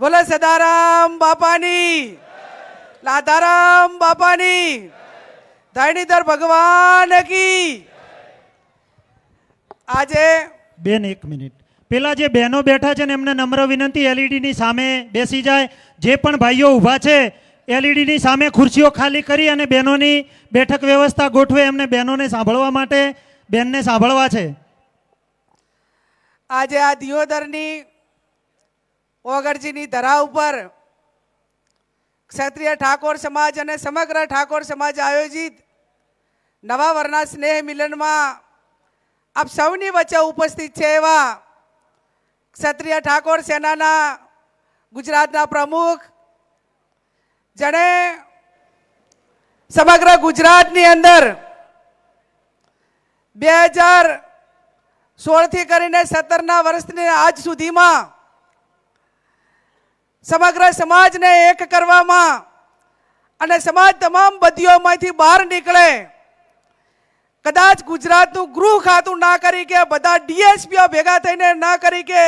બોલો સદારામ બાપાની. લાધારામ બાપાની. ધરણીધર ભગવાન કી. આજે બેન એક મિનિટ. પેલા જે બહેનો બેઠા છે ને એમને નમ્ર વિનંતી એલઈડીની સામે બેસી જાય. જે પણ ભાઈઓ ઊભા છે એલઈડીની સામે ખુરશીઓ ખાલી કરી અને બહેનોની બેઠક વ્યવસ્થા ગોઠવે એમને બહેનોને સાંભળવા માટે બેનને સાંભળવા છે. આજે આ દિયોદરની ઓગરજીની ધરા ઉપર ક્ષત્રિય ઠાકોર સમાજ અને સમગ્ર ઠાકોર સમાજ આયોજિત નવા વરના સ્નેહ મિલનમાં આપ સૌની વચ્ચે ઉપસ્થિત છે એવા ક્ષત્રિય ઠાકોર સેનાના ગુજરાતના પ્રમુખ. જેણે સમગ્ર ગુજરાતની અંદર બે હજાર સોળથી કરીને સત્તરના વર્ષની આજ સુધીમાં સમગ્ર સમાજને એક કરવામાં અને સમાજ તમામ બદીઓમાંથી બહાર નીકળે. કદાચ ગુજરાતનું ગૃહ ખાતું ના કરી કે બધા ડીએસપીઓ ભેગા થઈને ના કરી કે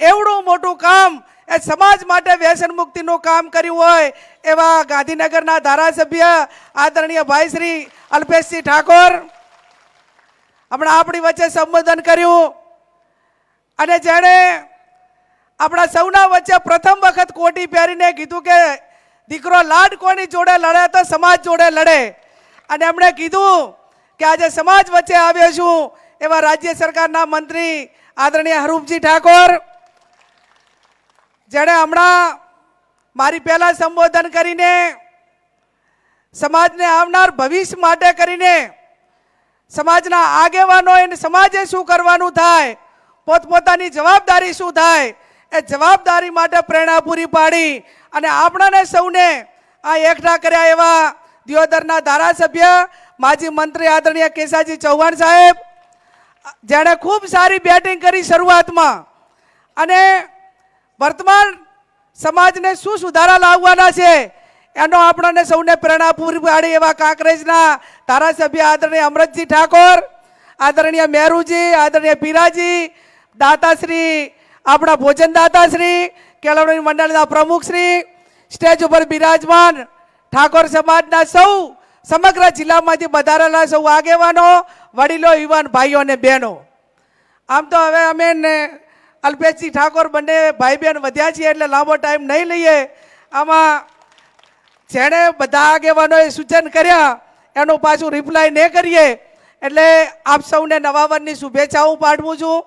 એવડું મોટું કામ એ સમાજ માટે વ્યસન મુક્તિનું કામ કર્યું હોય એવા ગાંધીનગરના ધારાસભ્ય આદરણીય ભાઈ શ્રી અલ્પેશસિંહ ઠાકોર. હમણાં આપણી વચ્ચે સંબોધન કર્યું અને જેણે આપણા સૌના વચ્ચે પ્રથમ વખત કોટી પહેરીને કીધું કે, દીકરો, લાડ કોની જોડે લડે તો સમાજ જોડે લડે. અને એમણે કીધું કે, આજે સમાજ વચ્ચે આવ્યો છું. એવા રાજ્ય સરકારના મંત્રી આદરણીય હરૂપજી ઠાકોર, જેણે હમણાં મારી પહેલાં સંબોધન કરીને સમાજને આવનાર ભવિષ્ય માટે કરીને સમાજના આગેવાનો એને સમાજે શું કરવાનું થાય, પોતપોતાની જવાબદારી શું થાય એ જવાબદારી માટે પ્રેરણા પૂરી પાડી અને આપણાને સૌને આ એકઠા કર્યા એવા દિયોદરના ધારાસભ્ય માજી મંત્રી આદરણીય કેસાજી ચૌહાણ સાહેબ, જેણે ખૂબ સારી બેટિંગ કરી શરૂઆતમાં. અને વર્તમાન સમાજને શું સુધારા લાવવાના છે, એનો આપણને સૌને પ્રેરણા પૂરી પાડી એવા કાંકરેજના ધારાસભ્ય આદરણીય અમરતજી ઠાકોર, આદરણીય મેરુજી, આદરણીય પીરાજી, દાતાશ્રી આપણા ભોજનદાતા શ્રી કેળવણી મંડળના પ્રમુખશ્રી સ્ટેજ ઉપર બિરાજમાન ઠાકોર સમાજના સૌ, સમગ્ર જિલ્લામાંથી વધારેલા સૌ આગેવાનો, વડીલો, યુવાન ભાઈઓ અને બહેનો. આમ તો હવે અમે ને અલ્પેશજી ઠાકોર બંને ભાઈ બહેન વધ્યા છીએ એટલે લાંબો ટાઈમ નહીં લઈએ. આમાં જેણે બધા આગેવાનોએ સૂચન કર્યા, એનું પાછું રિપ્લાય ન કરીએ. એટલે આપ સૌને નવા વર્ષની શુભેચ્છાઓ પાઠવું છું.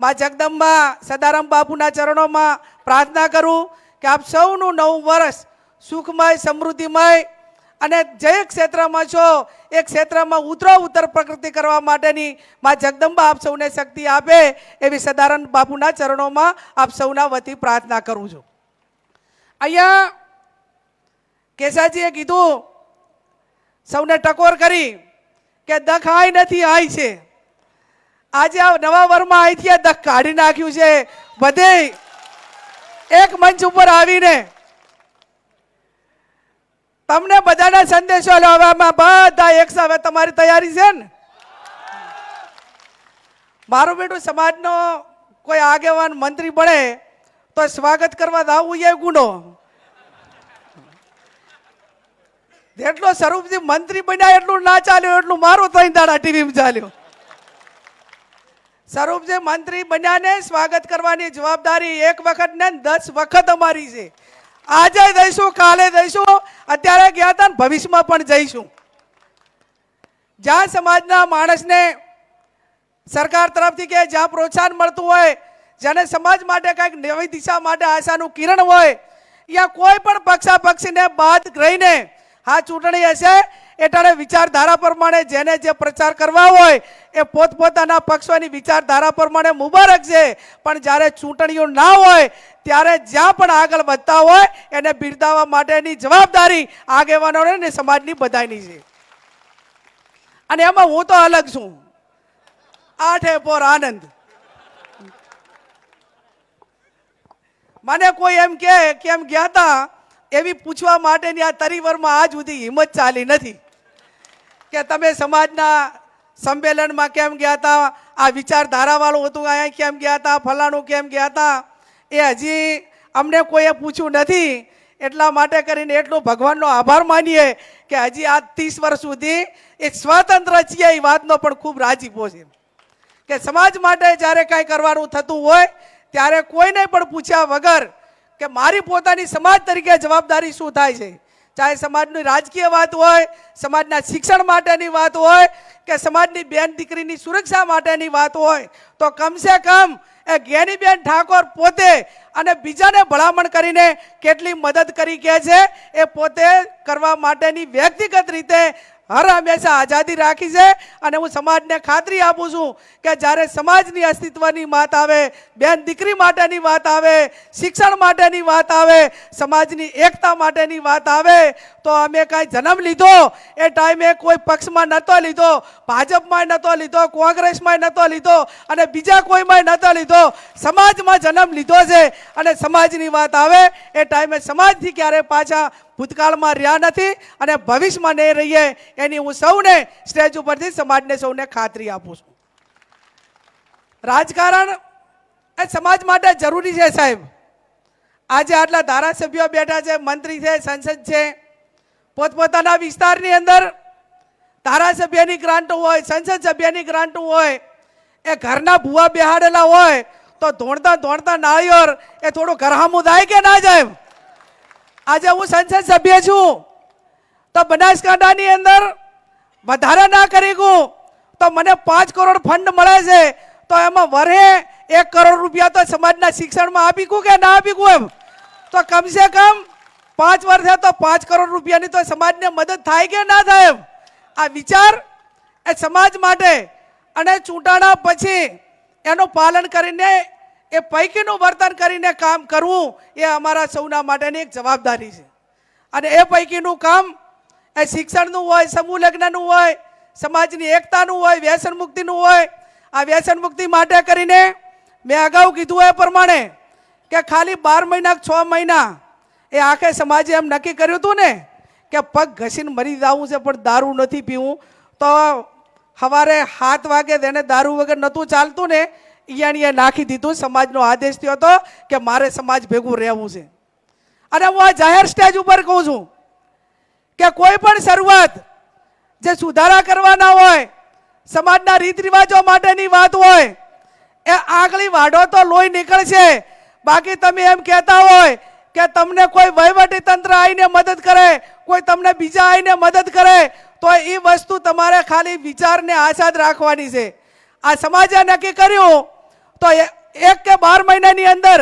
મા જગદંબા સદારામ બાપુના ચરણોમાં પ્રાર્થના કરું કે આપ સૌનું નવું વર્ષ સુખમય, સમૃદ્ધિમય અને જે ક્ષેત્રમાં છો, એ ક્ષેત્રમાં ઉતરો ઉત્તર પ્રકૃતિ કરવા માટેની મા જગદંબા આપ સૌને શક્તિ આપે એવી સદારામ બાપુના ચરણોમાં આપ સૌના વતી પ્રાર્થના કરું છું. અહીંયા કેસાજીએ કીધું, સૌને ટકોર કરી કે દખ આય નથી, આય છે. આજે આ નવા વરમાં અહીંથી દખ કાઢી નાખ્યું છે. બધે એક મંચ ઉપર આવીને તમને બધાના સંદેશો લેવામાં બધા એક સાથે તમારી તૈયારી છે ને? મારું બેટું સમાજનો કોઈ આગેવાન મંત્રી બને તો સ્વાગત કરવા દાવું એ ગુનો. જેટલો સ્વરૂપજી મંત્રી બન્યા એટલું ના ચાલ્યું, એટલું મારું ત્રણ દાડા ટીવીમાં ચાલ્યું. સ્વરૂપજી મંત્રી બન્યાને સ્વાગત કરવાની જવાબદારી એક વખત ને દસ વખત અમારી છે. આજે દઈશું કાલે દઈશું અત્યારે ગયા હતા ભવિષ્યમાં પણ જઈશું. જ્યાં સમાજના માણસને સરકાર તરફથી કે જ્યાં પ્રોત્સાહન મળતું હોય, જેને સમાજ માટે કંઈક નવી દિશા માટે આશાનું કિરણ હોય ત્યાં કોઈ પણ પક્ષા પક્ષીને બાદ રહીને આ ચૂંટણી હશે એટલે વિચારધારા પ્રમાણે જેને જે પ્રચાર કરવા હોય, એ પોતપોતાના પક્ષોની વિચારધારા પ્રમાણે મુબારક છે. પણ જ્યારે ચૂંટણીઓ ના હોય, ત્યારે જ્યાં પણ આગળ વધતા હોય, એને બિરદાવવા માટેની જવાબદારી આગેવાનોને ને સમાજની બધાની છે. અને એમાં હું તો અલગ છું. આઠે પોર આનંદ. મને કોઈ એમ કે કેમ ગયા હતા એવી પૂછવા માટેની આ તરીવરમાં આજ સુધી હિંમત ચાલી નથી. કે તમે સમાજના સંમેલનમાં કેમ ગયા હતા? આ વિચારધારાવાળું હતું અહીંયા કેમ ગયા હતા? ફલાણું કેમ ગયા હતા? એ હજી અમને કોઈએ પૂછ્યું નથી. એટલા માટે કરીને એટલો ભગવાનનો આભાર માનીએ કે હજી આ ત્રીસ વર્ષ સુધી એ સ્વતંત્ર છીએ, એ વાતનો પણ ખૂબ રાજીપો છે. કે સમાજ માટે જ્યારે કાંઈ કરવાનું થતું હોય, ત્યારે કોઈને પણ પૂછ્યા વગર કે મારી પોતાની સમાજ તરીકે જવાબદારી શું થાય છે? ચાહે સમાજની રાજકીય વાત હોય, સમાજના શિક્ષણ માટેની વાત હોય, કે સમાજની બેન દીકરીની સુરક્ષા માટેની વાત હોય, તો કમસે કમ એ જ્ઞાનીબેન ઠાકોર પોતે અને બીજાને ભલામણ કરીને કેટલી મદદ કરી કે છે, એ પોતે કરવા માટેની વ્યક્તિગત રીતે હર હંમેશા આઝાદી રાખી છે અને હું સમાજને ખાતરી આપું છું કે જ્યારે સમાજની અસ્તિત્વની વાત આવે, બેન દીકરી માટેની વાત આવે, શિક્ષણ માટેની વાત આવે, સમાજની એકતા માટેની વાત આવે, તો અમે કાંઈ જન્મ લીધો, એ ટાઈમે કોઈ પક્ષમાં નહોતો લીધો, ભાજપમાં નહોતો લીધો, કોંગ્રેસમાં નહોતો લીધો અને બીજા કોઈમાં નહોતો લીધો. સમાજમાં જન્મ લીધો છે અને સમાજની વાત આવે, એ ટાઈમે સમાજથી ક્યારે પાછા ભૂતકાળમાં રહ્યા નથી અને ભવિષ્યમાં નહીં રહીએ એની હું સૌને સ્ટેજ ઉપરથી સમાજને સૌને ખાતરી આપું છું. રાજકારણ એ સમાજ માટે જરૂરી છે સાહેબ. આજે આટલા ધારાસભ્યો બેઠા છે, મંત્રી છે, સંસદ છે. પોતપોતાના વિસ્તારની અંદર ધારાસભ્યની ગ્રાન્ટ હોય, સંસદ સભ્યની ગ્રાન્ટ હોય, એ ઘરના ભૂવા બેહાડેલા હોય, તો ધોણતા ધોણતા નાળિયોર એ થોડું ઘરહામું થાય કે ના જાય આજે હું સંસદ સભ્ય છું. તો બનાસકાંઠાની અંદર વધારે ના કરી ગયું તો મને પાંચ કરોડ ફંડ મળે છે. તો એમાં વરે એક કરોડ રૂપિયા તો સમાજના શિક્ષણમાં આપી ગયું કે ના આપી ગયું એમ? તો કમસે કમ પાંચ વર્ષે તો પાંચ કરોડ રૂપિયાની તો સમાજને મદદ થાય કે ના થાય એમ? આ વિચાર એ સમાજ માટે અને ચૂંટાણા પછી એનું પાલન કરીને એ પૈકીનું વર્તન કરીને કામ કરવું એ અમારા સૌના માટેની એક જવાબદારી છે. અને એ પૈકીનું કામ એ શિક્ષણનું હોય, સમૂહ લગ્નનું હોય, સમાજની એકતાનું હોય, વ્યસન મુક્તિનું હોય, આ વ્યસન મુક્તિ માટે કરીને મેં અગાઉ કીધું એ પ્રમાણે કે ખાલી બાર મહિના છ મહિના એ આખે સમાજે એમ નક્કી કર્યું હતું ને કે પગ ઘસીને મરી જવું છે, પણ દારૂ નથી પીવું. તો સવારે સાત વાગે તેને દારૂ વગર નહોતું ચાલતું ને ઈયાણીએ નાખી દીધું, સમાજનો આદેશ થયો હતો કે મારે સમાજ ભેગું રહેવું છે. અને હું આ જાહેર સ્ટેજ ઉપર કહું છું કે કોઈ પણ શરૂઆત જે સુધારા કરવાના હોય, સમાજના રીત રિવાજો માટેની વાત હોય, એ આગલી વાઢો તો લોહી નીકળશે. બાકી તમે એમ કહેતા હોય કે તમને કોઈ વહીવટી તંત્ર આવીને મદદ કરે, કોઈ તમને બીજા આવીને મદદ કરે, તો એ વસ્તુ તમારે ખાલી વિચારને આઝાદ રાખવાની છે. આ સમાજે નક્કી કર્યું તો એક કે બાર મહિનાની અંદર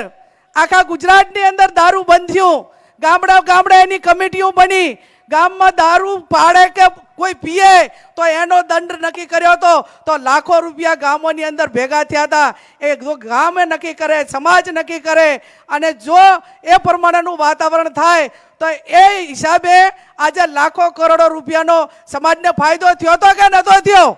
આખા ગુજરાતની અંદર દારૂ બંધ થયું ગામડા ગામડા એની કમિટીઓ બની. ગામમાં દારૂ પાડે કે કોઈ પીએ તો એનો દંડ નક્કી કર્યો હતો. તો લાખો રૂપિયા ગામોની અંદર ભેગા થયા હતા. એ ગામે નક્કી કરે, સમાજ નક્કી કરે અને જો એ પ્રમાણેનું વાતાવરણ થાય, તો એ હિસાબે આજે લાખો કરોડો રૂપિયાનો સમાજને ફાયદો થયો તો કે નહોતો થયો?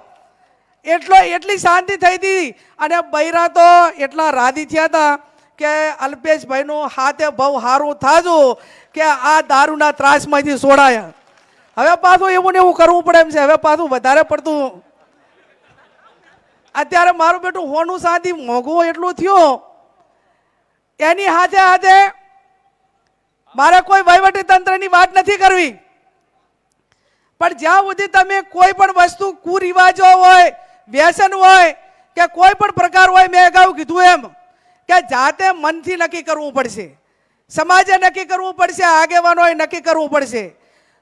એટલો એટલી શાંતિ થઈ હતી. અને બૈરા તો એટલા રાધી થયા હતા કે અલ્પેશભાઈનું હાથે બહુ સારું થાજું કે આ દારૂના ત્રાસમાંથી છોડાયા હવે પાછું એવું ને એવું કરવું પડે એમ છે. હવે પાછું વધારે પડતું. અત્યારે મારું બેટું હોનું સાથી મોંઘું એટલું થયું. એની હાથે હાથે મારે કોઈ વહીવટી તંત્રની વાત નથી કરવી. પણ જ્યાં સુધી તમે કોઈ પણ વસ્તુ કુરિવાજો હોય વ્યસન હોય કે કોઈ પણ પ્રકાર હોય, મેં અગાઉ કીધું એમ કે જાતે મનથી નક્કી કરવું પડશે. સમાજે નક્કી કરવું પડશે, આગેવાનોએ નક્કી કરવું પડશે.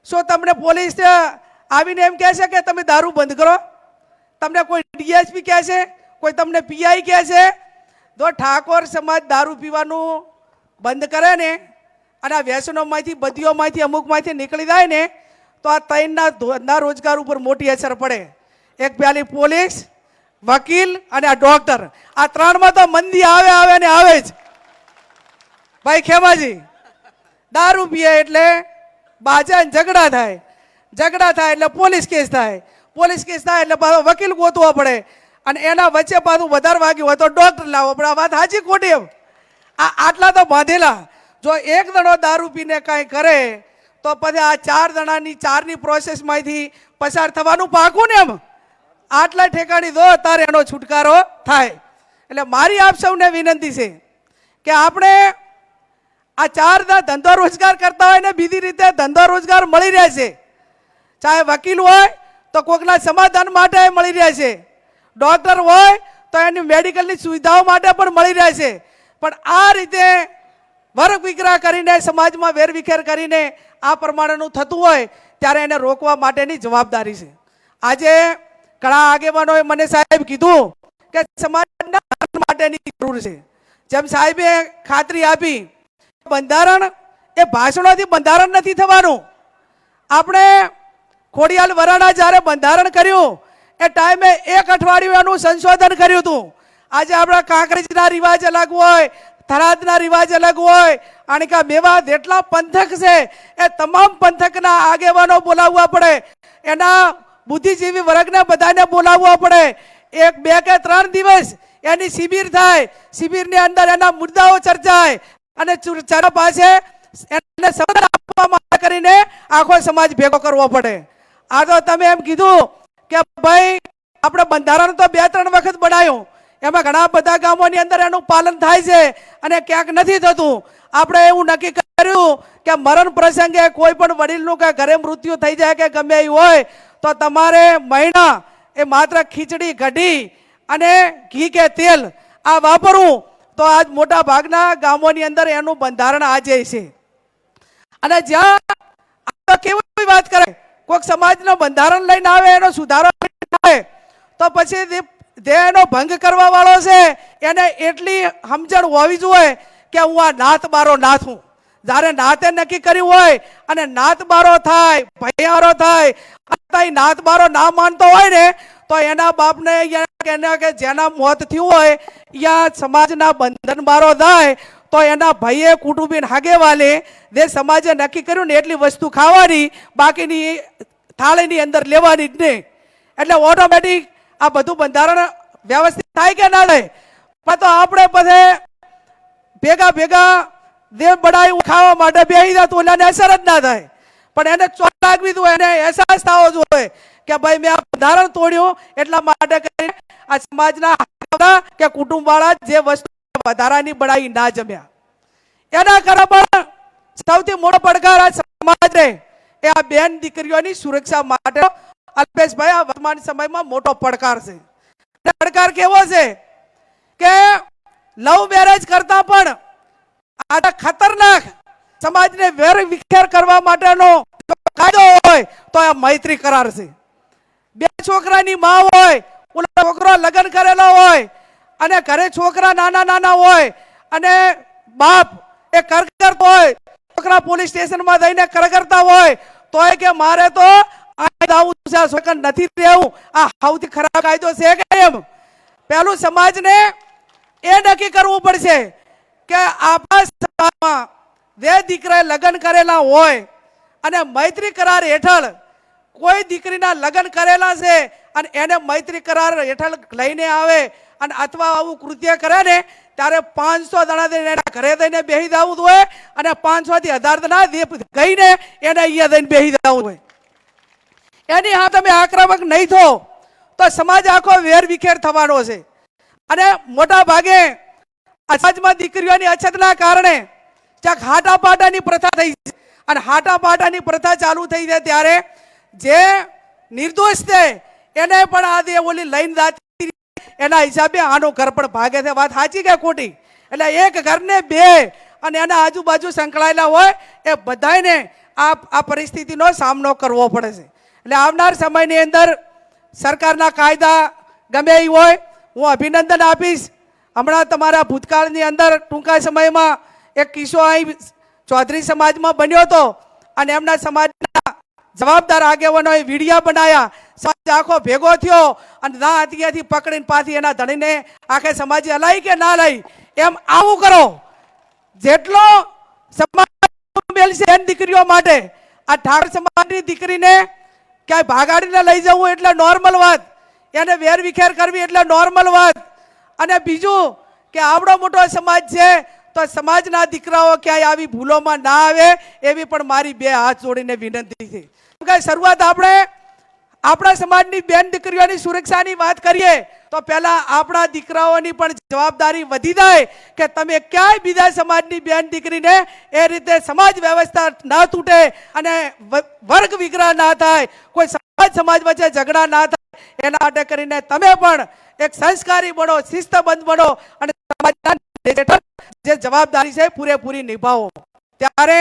શું તમને પોલીસ આવીને એમ કહેશે કે તમે દારૂ બંધ કરો? તમને કોઈ ડીએસપી કહે છે? કોઈ તમને પીઆઈ કહે છે? જો ઠાકોર સમાજ દારૂ પીવાનું બંધ કરે ને અને આ વ્યસનોમાંથી, બધીઓમાંથી, અમુકમાંથી નીકળી જાય ને, તો આ ત્રણના ધંધા રોજગાર ઉપર મોટી અસર પડે. એક પેલી પોલીસ, વકીલ અને આ ડોક્ટર આ ત્રણમાં તો મંદી આવે આવે ને આવે જ. ભાઈ ખેમાજી, દારૂ પીએ એટલે બાજા ઝઘડા થાય. ઝઘડા થાય એટલે પોલીસ કેસ થાય. પોલીસ કેસ થાય એટલે પાછો વકીલ ગોતવો પડે. અને એના વચ્ચે પાછું વધારે વાગ્યું હોય તો ડોક્ટર લાવો. પડે આ વાત સાચી ખોટી એમ. આ આટલા તો બાંધેલા. જો એક દડો દારૂ પીને કાંઈ કરે, તો પછી આ ચાર દણાની ચારની પ્રોસેસમાંથી પસાર થવાનું પાકું ને એમ. આટલા ઠેકાણી દો, તારે એનો છુટકારો થાય. એટલે મારી આપ સૌને વિનંતી છે કે આપણે આ ચાર ધંધો રોજગાર કરતા હોય ને બીજી રીતે ધંધો રોજગાર મળી રહે છે. ચાહે વકીલ હોય, તો કોકના સમાધાન માટે મળી રહે છે. ડોક્ટર હોય, તો એની મેડિકલની સુવિધાઓ માટે પણ મળી રહે છે. પણ આ રીતે વર્ગ વિગ્રહ કરીને, સમાજમાં વેરવિખેર કરીને આ પ્રમાણેનું થતું હોય, ત્યારે એને રોકવા માટેની જવાબદારી છે. આજે ઘણા આગેવાનોએ મને સાહેબ કીધું કે સમાજના માટેની જરૂર છે. જેમ સાહેબે ખાતરી આપી, બંધારણ એ ભાષણોથી બંધારણ નથી થવાનું. આપણે ખોડિયાલ વરાણા જ્યારે બંધારણ કર્યું, એ ટાઈમે એક અઠવાડિયું એનું સંશોધન કર્યું હતું. આજે આપણા કાંકરેજના રિવાજ અલગ હોય, થરાદના રિવાજ અલગ હોય અણકા મેવા જેટલા પંથક છે, એ તમામ પંથકના આગેવાનો બોલાવવા પડે. એના બુદ્ધિજીવી વર્ગના બધાને બોલાવવા પડે. એક, બે કે ત્રણ દિવસ એની શિબિર થાય. શિબિરની અંદર એના મુદ્દાઓ ચર્ચાય અને ચર્ચા પાસે એને સમજ આપવા માટે કરીને આખો સમાજ ભેગો કરવો પડે. આ તો તમે એમ કીધું કે ભાઈ, આપણે બંધારણ તો બે, ત્રણ વખત બનાવ્યું એમાં ઘણા બધા ગામોની અંદર એનું પાલન થાય છે અને ક્યાંક નથી થતું. આપણે એવું નક્કી કર્યું કે મરણ પ્રસંગે કોઈ પણ વડીલનું કે ઘરે મૃત્યુ થઈ જાય કે ગમે એવું હોય તો તમારે મહિના એ માત્ર ખીચડી કઢી અને ઘી કે તેલ આ વાપરવું. તો આજ મોટા ભાગના ગામોની અંદર એનું બંધારણ આજે છે. અને જ્યાં કેવી વાત કરે, કોઈક સમાજનો બંધારણ લઈને આવે, એનો સુધારો આવે, તો પછી એનો ભંગ કરવા વાળો છે, એને એટલી સમજણ હોવી જોઈએ કે હું આ નાથ મારો નાથ હું જ્યારે નાતે નક્કી કર્યું હોય અને નાત બારો થાય, ભૈયારો થાય અથવા એ નાત બારો ના માનતો હોય ને, તો એના બાપને એના કે જેના મોત થયું હોય, યા સમાજના બંધન બારો થાય, તો એના ભાઈએ કુટુંબીન હાગેવાલે, જે સમાજે નક્કી કર્યું ને એટલી વસ્તુ ખાવાની, બાકીની થાળીની અંદર લેવાની જ નહીં. એટલે ઓટોમેટિક આ બધું બંધારણ વ્યવસ્થિત થાય કે ના થાય? પણ તો આપણે બધે ભેગા ભેગા દેવ બડાઈ ખાવા માટે બેહી જાય તો એને અસર જ ના થાય. પણ એને ચોટ લાગવી જોઈએ એને અહેસાસ થવો જોઈએ કે ભાઈ મેં આ બંધારણ તોડ્યું, એટલા માટે કરીને આ સમાજના કે કુટુંબવાળા જે વસ્તુ વધારાની બડાઈ ના જમ્યા. એના કરવા પણ સૌથી મોટો પડકાર આ સમાજને એ આ બેન દીકરીઓની સુરક્ષા માટે અલ્પેશભાઈ, આ વર્તમાન સમયમાં મોટો પડકાર છે. પડકાર કેવો છે કે લવ મેરેજ કરતા પણ આ ખતરનાક સમાજને વેર વિખેર કરવા માટેનો કાયદો હોય તો આ મૈત્રી કરાર છે. બે છોકરાની માં હોય, ઓલો છોકરો લગ્ન કરેલો હોય, અને ઘરે છોકરા નાના નાના હોય, અને બાપ એ કર કરતો હોય, છોકરા પોલીસ સ્ટેશનમાં જઈને કર કરતા હોય, તોય કે મારે તો આવું નથી રહેવું, આ સૌથી ખરાબ કાયદો છે કે એમ. પહેલું સમાજને એ નક્કી કરવું પડશે કે આપણા જે દીકરાએ લગ્ન કરેલા હોય અને મૈત્રી કરાર હેઠળ કોઈ દીકરીના લગ્ન કરેલા છે અને એને મૈત્રી કરાર હેઠળ લઈને આવે અને અથવા આવું કૃત્ય કરે ને, ત્યારે પાંચસો દઈને એના ઘરે દઈને બેસી દાવું હોય અને પાંચસોથી હજાર દણા ગઈને એને અહીંયા દઈને બેસી દાવું હોય. એની હા તમે આક્રમક નહીં થો, તો સમાજ આખો વેર વિખેર થવાનો છે. અને મોટા ભાગે સમાજમાં દીકરીઓની અછતના કારણે ક્યાંક હાટા પાટાની પ્રથા થઈ છે. અને હાટા પાટાની પ્રથા ચાલુ થઈ છે ત્યારે જે નિર્દોષ છે, એને પણ આ દે ઓલી લઈને દાતી એના હિસાબે આનો ઘર પણ ભાગે છે. વાત સાચી કે ખોટી? એટલે એક ઘરને બે અને એના આજુબાજુ સંકળાયેલા હોય, એ બધાને આ આ પરિસ્થિતિનો સામનો કરવો પડે છે. એટલે આવનાર સમયની અંદર સરકારના કાયદા ગમે એ હોય, હું અભિનંદન આપીશ. હમણાં તમારા ભૂતકાળની અંદર ટૂંકા સમયમાં એક કિસ્સો અહીં ચૌધરી સમાજમાં બન્યો હતો અને એમના સમાજના જવાબદાર આગેવાનોએ વિડીયા બનાવ્યા સમાજ આખો ભેગો થયો અને ના હથિયાથી પકડીને પાછી એના ધણીને આખે સમાજે હલાઈ કે ના લઈ એમ આવું કરો. જેટલો સમાજ એમ દીકરીઓ માટે, આ ઠાકોર સમાજની દીકરીને ક્યાંય ભાગાડીને લઈ જવું એટલે નોર્મલ વાત. એને વેર વિખેર કરવી એટલે નોર્મલ વાત. અને બીજું કે આવડો મોટો સમાજ છે, તો સમાજના દીકરાઓ ક્યાંય આવી ભૂલોમાં ના આવે, એવી પણ મારી બે હાથ જોડીને વિનંતી છે. શરૂઆત આપણે આપણા સમાજની બેન દીકરીઓની સુરક્ષાની વાત કરીએ, તો પહેલા આપણા દીકરાઓની પણ જવાબદારી વધી જાય કે તમે ક્યાંય બીજા સમાજની બેન દીકરીને એ રીતે સમાજ વ્યવસ્થા ના તૂટે અને વર્ગ વિગ્રહ ના થાય, કોઈ સમાજ વચ્ચે ઝઘડા ના થાય એના માટે કરીને તમે પણ એક સંસ્કારી બનો, શિસ્તબંધ બનો અને સમાજના જે જવાબદારી છે પૂરેપૂરી નિભાવો. ત્યારે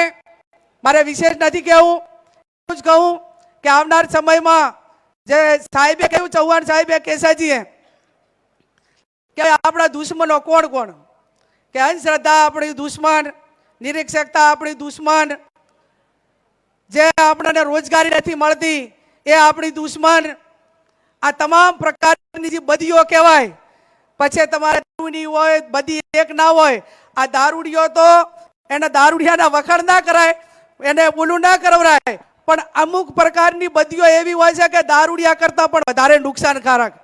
મારે વિશેષ નથી કહેવું જ કહું કે આવનાર સમયમાં જે સાહેબે કહ્યું, ચૌહાણ સાહેબે, કેસાજીએ, કે આપણા દુશ્મનો કોણ કોણ? કે અંધશ્રદ્ધા આપણી દુશ્મન, નિરીક્ષકતા આપણી દુશ્મન, જે આપણને રોજગારી નથી મળતી એ આપણી દુશ્મન. આ તમામ પ્રકારની જે બદીઓ કહેવાય, પછી તમારે દારૂની હોય બધી એક ના હોય, આ દારૂડિયો તો એને દારૂડિયાના વખાણ ના કરાય, એને બોલું ના કરવરાય પણ અમુક પ્રકારની બદીઓ એવી હોય છે કે દારૂડિયા કરતાં પણ વધારે નુકસાનકારક.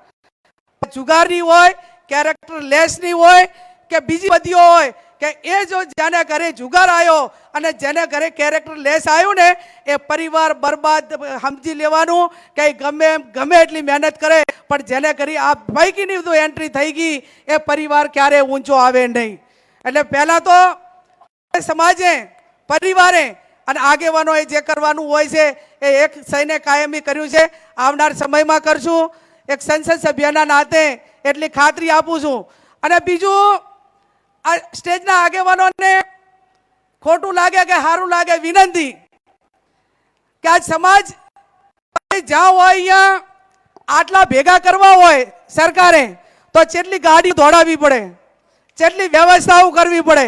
જુગારની હોય કેરેક્ટર લેસની હોય, કે બીજી બધીઓ હોય કે એ જો જેને ઘરે જુગાર આવ્યો અને જેને ઘરે કેરેક્ટર લેસ આવ્યું ને, એ પરિવાર બરબાદ સમજી લેવાનું કે ગમે એમ, ગમે એટલી મહેનત કરે, પણ જેને કરી આ પૈકીની બધું એન્ટ્રી થઈ ગઈ, એ પરિવાર ક્યારે ઊંચો આવે નહીં. એટલે પહેલાં તો સમાજે, પરિવારે અને આગેવાનોએ જે કરવાનું હોય છે, એ એક સૈન્ય કાયમી કર્યું છે. આવનાર સમયમાં કરશું. એક સંસદ સભ્યના નાતે એટલી ખાતરી આપું છું. અને બીજું આ સ્ટેજના આગેવાનોને ખોટું લાગે કે સારું લાગે વિનંતી કે આજ સમાજ જ્યાં હોય અહીંયા, આટલા ભેગા કરવા હોય સરકારે, તો જેટલી ગાડી દોડાવી પડે, જેટલી વ્યવસ્થાઓ કરવી પડે,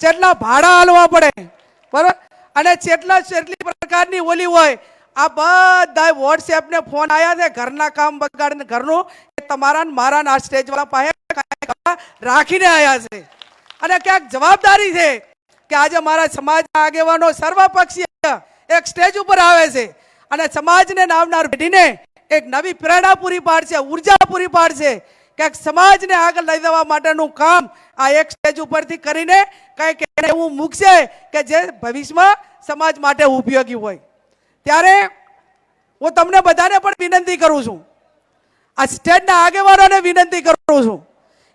જેટલા ભાડા હાલવા પડે, બરોબર? અને જેટલા જેટલી પ્રકારની ઓલી હોય, આ બધા વોટ્સએપને ફોન આવ્યા છે, ઘરના કામ બગાડીને ઘરનું તમારા મારા આ સ્ટેજવાળા પાસે રાખીને આવ્યા છે. અને ક્યાંક જવાબદારી છે કે આજે મારા સમાજના આગેવાનો સર્વપક્ષીય એક સ્ટેજ ઉપર આવે છે. અને સમાજને નામનાર પેઢીને એક નવી પ્રેરણા પૂરી પાડશે, ઊર્જા પૂરી પાડશે ક્યાંક સમાજને આગળ લઈ જવા માટેનું કામ આ એક સ્ટેજ ઉપરથી કરીને કંઈક એવું મૂકશે કે જે ભવિષ્યમાં સમાજ માટે ઉપયોગી હોય. ત્યારે હું તમને બધાને પણ વિનંતી કરું છું. આ સ્ટેટના આગેવાનોને વિનંતી કરું છું.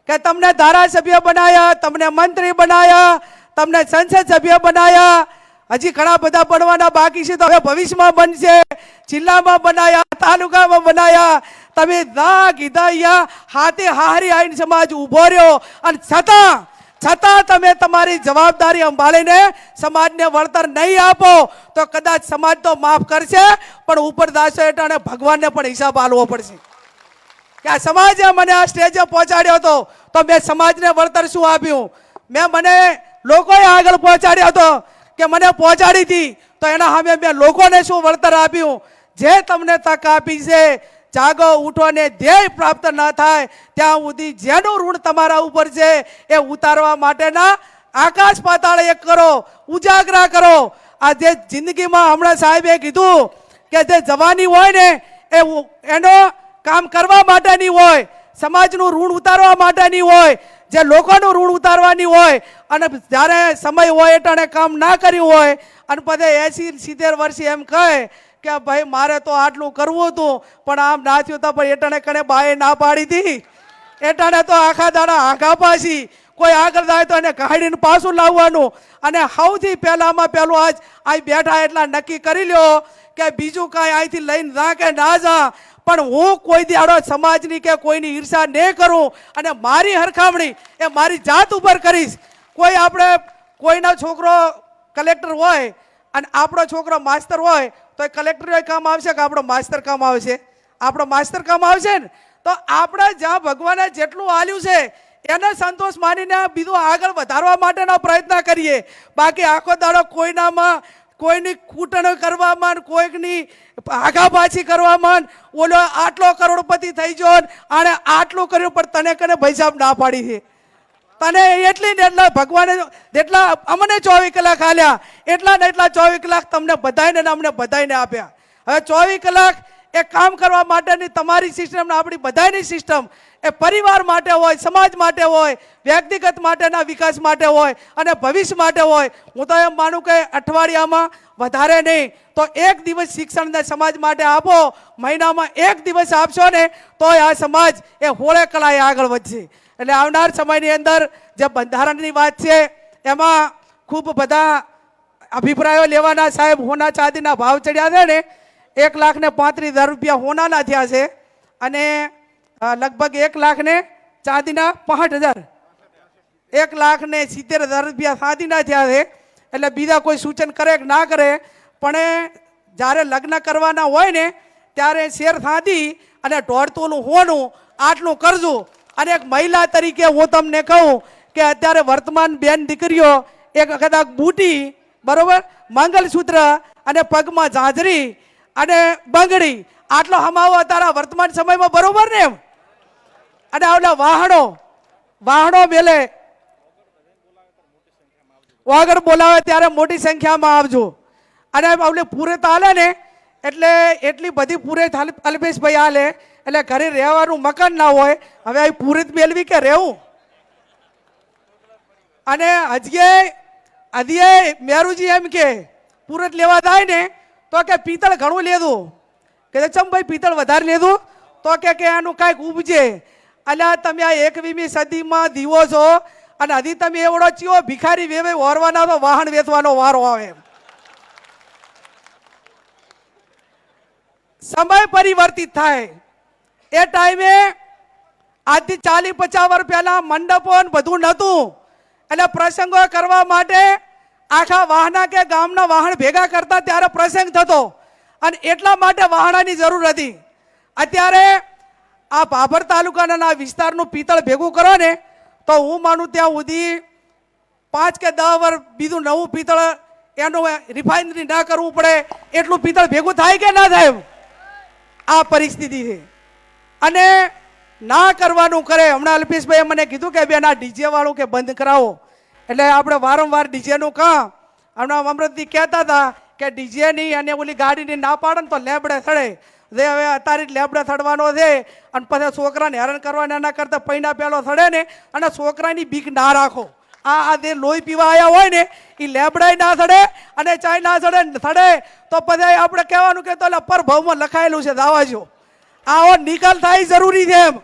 કે તમને ધારાસભ્ય બનાયા, તમને મંત્રી બનાયા, તમને સંસદ સભ્ય બનાયા. હજી ઘણા બધા બનવાના બાકી છે, તો હવે ભવિષ્યમાં બનશે. જિલ્લામાં બનાયા, તાલુકામાં બનાયા. તમે ના કીધા અહીંયા હાથે હારી આઈન સમાજ ઊભો રહ્યો. અને છતાં છતાં તમે તમારી જવાબદારી સંભાળીને સમાજને વળતર નહીં આપો, તો કદાચ સમાજ તો માફ કરશે, પણ ઉપર દાસો હેઠળ ભગવાનને પણ હિસાબ આલવો પડશે. કે આ સમાજે મને આ સ્ટેજે પહોંચાડ્યો હતો, તો મેં સમાજને વળતર શું આપ્યું? મેં મને લોકોએ આગળ પહોંચાડ્યો હતો કે મને પહોંચાડી હતી, તો એના સામે મેં લોકોને શું વળતર આપ્યું? જે તમને તક આપી છે, જાગો, ઉઠો ને ધ્યેય પ્રાપ્ત ન થાય, ત્યાં સુધી જેનું ઋણ તમારા ઉપર છે, એ ઉતારવા માટેના આકાશ પાતાળ એક કરો, ઉજાગરા કરો. આ જે જિંદગીમાં હમણાં સાહેબે કીધું કે જે જવાની હોય ને, એ એનો કામ કરવા માટેની હોય, સમાજનું ઋણ ઉતારવા માટેની હોય, જે લોકોનું ઋણ ઉતારવાની હોય, અને જ્યારે સમય હોય એટાણે કામ ના કર્યું હોય, અને પછી એસી સિત્તેર વર્ષે એમ કહે કે ભાઈ મારે તો આટલું કરવું હતું, પણ આમ ના થયું તો પણ એટાણે કણે બાએ ના પાડી હતી એટાણે તો આખા દાડા આઘા પાછી, કોઈ આગળ જાય તો એને કાઢીને પાછું લાવવાનું. અને સૌથી પહેલામાં પહેલું આજ અહીં બેઠા એટલા નક્કી કરી લ્યો કે બીજું કાંઈ અહીંથી લઈને જા કે ના જા પણ હું કોઈ દાડો સમાજની કે કોઈની ઈર્ષા નહીં કરું અને મારી હરખામણી એ મારી જાત ઉપર કરીશ. કોઈ આપણે કોઈનો છોકરો કલેક્ટર હોય અને આપણો છોકરો માસ્તર હોય તો એ કલેક્ટર કામ આવશે કે આપણો માસ્તર કામ આવશે? આપણો માસ્તર કામ આવશે ને? તો આપણે જ્યાં ભગવાને જેટલું આલ્યું છે, એને સંતોષ માનીને બીજું આગળ વધારવા માટેનો પ્રયત્ન કરીએ. બાકી આખો દાડો કોઈનામાં કોઈની કૂટણ કરવામાં કોઈકની આગાપાછી કરવામાં ઓલો આટલો કરોડપતિ થઈ ગયો આણે આટલું કર્યું, પણ તને કને ભૈસાબ ના પાડી છે? તને એટલી ને એટલા ભગવાને જેટલા અમને ચોવીસ કલાક આલ્યા, એટલા ને એટલા ચોવીસ કલાક તમને બધાને અમને બધાને આપ્યા. હવે ચોવીસ કલાક એ કામ કરવા માટેની તમારી સિસ્ટમ આપણી બધાની સિસ્ટમ એ પરિવાર માટે હોય, સમાજ માટે હોય, વ્યક્તિગત માટેના વિકાસ માટે હોય અને ભવિષ્ય માટે હોય. હું તો એમ માનું કે અઠવાડિયામાં વધારે નહીં, તો એક દિવસ શિક્ષણને સમાજ માટે આપો, મહિનામાં એક દિવસ આપશો ને તો આ સમાજ એ હોળે કળાએ આગળ વધશે. એટલે આવનાર સમયની અંદર જે બંધારણની વાત છે, એમાં ખૂબ બધા અભિપ્રાયો લેવાના સાહેબ, હોના ચાંદીના ભાવ ચડ્યા છે ને, એક લાખ ને પાંત્રીસ હજાર રૂપિયા હોનાના થયા છે. અને લગભગ એક લાખ ને ચાંદીના પાંઠ હજાર. એક લાખ ને સિત્તેર હજાર રૂપિયા ચાંદીના થયા છે. એટલે બીજા કોઈ સૂચન કરે કે ના કરે, પણ જ્યારે લગ્ન કરવાના હોય ને, ત્યારે શેર સાંધી અને દોડતોનું હોનું આટલું કરજો. અને એક મહિલા તરીકે હું તમને કહું કે અત્યારે વર્તમાન બેન દીકરીઓ એક કદાચ બૂટી, બરોબર, મંગલસૂત્ર અને પગમાં ઝાંઝરી અને બંગડી. આટલો હમાવો અત્યારે વર્તમાન સમયમાં બરોબર ને એમ? અને આવડા વાહણો વાહણો મેલે. વાગડ બોલાવે ત્યારે મોટી સંખ્યામાં આવજો. અને આપણે પૂરે હાલે ને, એટલે એટલી બધી પૂરે થાલ- અલ્પેશભાઈ હાલે. એટલે ઘરે રહેવાનું મકાન ના હોય, હવે આ પૂરી જ મેળવી કે રહેવું? અને હજીએ હજીએ મેરુજી એમ કે પૂરત લેવા જાય ને, તો કે પિત્તળ ઘણું લેતું કે ચમ ભાઈ પિત્તળ વધારે લેતું તો કે આનું કાંઈક ઉપજે. અલ્યા તમે આ એકવીમી સદીમાં દીવો છો અને હજી તમે એવડો ચિયો ભિખારી વેવે ઓરવાના તો વાહન વેચવાનો વારો આવે સમય પરિવર્તિત થાય. એ ટાઈમે આજથી ચાલી પચાસ વર્ષ પહેલા મંડપો બધું નહોતું. એટલે પ્રસંગો કરવા માટે આખા વાહના કે ગામના વાહન ભેગા કરતા ત્યારે પ્રસંગ થતો. અને એટલા માટે વાહણાની જરૂર હતી. અત્યારે આ ભાભર તાલુકાના આ વિસ્તારનું પિત્તળ ભેગું કરો ને, તો હું માનું ત્યાં સુધી પાંચ કે દસ વર્ષ બીજું નવું પિત્તળ એનું રિફાઇનરી ના કરવું પડે, એટલું પિત્તળ ભેગું થાય કે ના થાય આ પરિસ્થિતિ છે. અને ના કરવાનું કરે, હમણાં અલ્પેશભાઈએ મને કીધું કે બેન આ ડીજે વાળું કે બંધ કરાવો. એટલે આપણે વારંવાર ડીજેનું કાં હમણાં અમૃતજી કહેતા હતા કે ડીજેની અને ઓલી ગાડીની ના પાડે ને તો લેબડે સડે. જે હવે અત્યારે જ લેબડે સડવાનો છે. અને પછી છોકરાને હેરાન કરવાના એના કરતાં પૈના પહેલો સડે ને, અને છોકરાની બીક ના રાખો. આ આ જે લોહી પીવા આવ્યા હોય ને એ લેબડાય ના સડે અને ચાય ના સડે સડે તો પછી આપણે કહેવાનું કે તો પર ભાવમાં લખાયેલું છે દાવાજો આવો નિકાલ થાય જરૂરી છે એમ.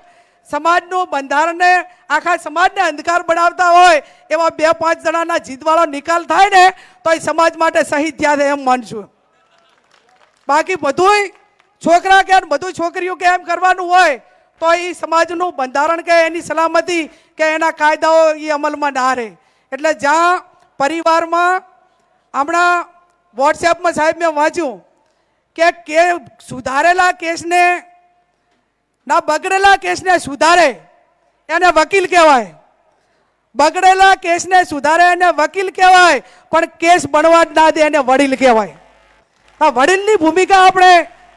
સમાજનું બંધારણને, આખા સમાજને અંધકાર બનાવતા હોય, એવા બે પાંચ જણાના જીતવાળો નિકાલ થાય ને, તો એ સમાજ માટે સહી થયા છે એમ માનશું બાકી બધુંય છોકરા કે બધું છોકરીઓ કે એમ કરવાનું હોય, તો એ સમાજનું બંધારણ કે એની સલામતી કે એના કાયદાઓ એ અમલમાં ના રહે. એટલે જ્યાં પરિવારમાં હમણાં વોટ્સએપમાં સાહેબ મેં વાંચ્યું કે કે સુધારેલા કેસને, ના બગડેલા કેસને સુધારે એને વકીલ કહેવાય. બગડેલા કેસને સુધારે એને વકીલ કહેવાય, પણ કેસ બનવા જ ના દે એને વડીલ કહેવાય. આ વડીલની ભૂમિકા આપણે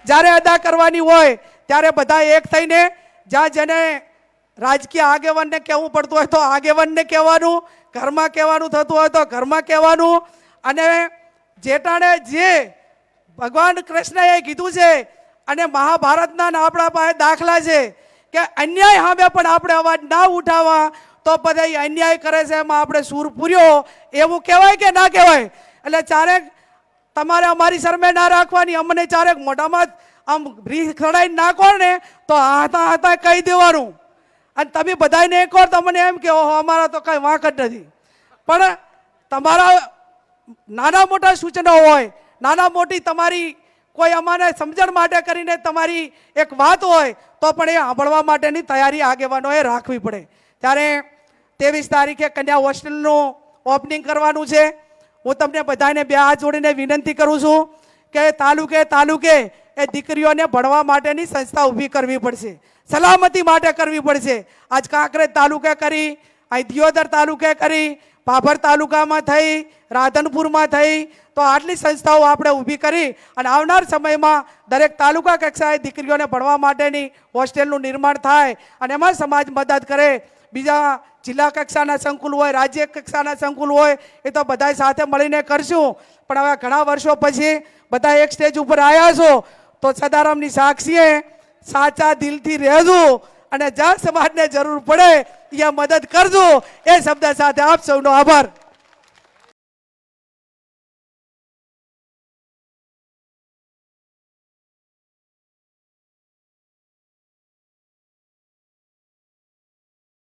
જ્યારે અદા કરવાની હોય, ત્યારે બધા એક થઈને જ્યાં જેને રાજકીય આગેવાનને કહેવું પડતું હોય તો આગેવાનને કહેવાનું, ઘરમાં કહેવાનું થતું હોય તો ઘરમાં કહેવાનું. અને જેટાણે જે ભગવાન કૃષ્ણએ કીધું છે અને મહાભારતના આપણા પાસે દાખલા છે કે અન્યાય સામે પણ આપણે અવાજ ના ઉઠાવવા, તો બધા અન્યાય કરે છે એમાં આપણે સૂર પૂર્યો. એવું કહેવાય કે ના કહેવાય? એટલે ચારેક તમારે અમારી શરમે ના રાખવાની. અમને ચારેક મોઢામાં આમ રીસ ખડાઈને નાખો ને તો હાથા હાથા કહી દેવાનું. અને તમે બધાને કહો વાર તમને એમ કે ઓહો, અમારા તો કાંઈ વાંક જ નથી. પણ તમારા નાના મોટા સૂચનો હોય, નાના મોટી તમારી કોઈ અમારે સમજણ માટે કરીને તમારી એક વાત હોય, તો પણ એ સાંભળવા માટેની તૈયારી આગેવાનોએ રાખવી પડે. ત્યારે ત્રેવીસ તારીખે કન્યા હોસ્ટેલનું ઓપનિંગ કરવાનું છે. હું તમને બધાને બે હાથ જોડીને વિનંતી કરું છું કે તાલુકે તાલુકે એ દીકરીઓને ભણવા માટેની સંસ્થા ઊભી કરવી પડશે. સલામતી માટે કરવી પડશે. આજ કાંકરેજ તાલુકે કરી અહીં દિયોદર તાલુકે કરી, ભાભર તાલુકામાં થઈ, રાધનપુરમાં થઈ, તો આટલી સંસ્થાઓ આપણે ઊભી કરી અને આવનાર સમયમાં દરેક તાલુકા કક્ષાએ દીકરીઓને ભણવા માટેની હોસ્ટેલનું નિર્માણ થાય અને એમાં સમાજ મદદ કરે બીજા જિલ્લા કક્ષાના સંકુલ હોય, રાજ્ય કક્ષાના સંકુલ હોય, એ તો બધા સાથે મળીને કરશું. પણ હવે ઘણા વર્ષો પછી બધા એક સ્ટેજ ઉપર આવ્યા છો, તો સદારામની સાક્ષીએ સાચા દિલથી રહેજો અને જ્યાં સમાજને જરૂર પડે ત્યાં મદદ કરજો. એ શબ્દ સાથે આપ સૌનો આભાર.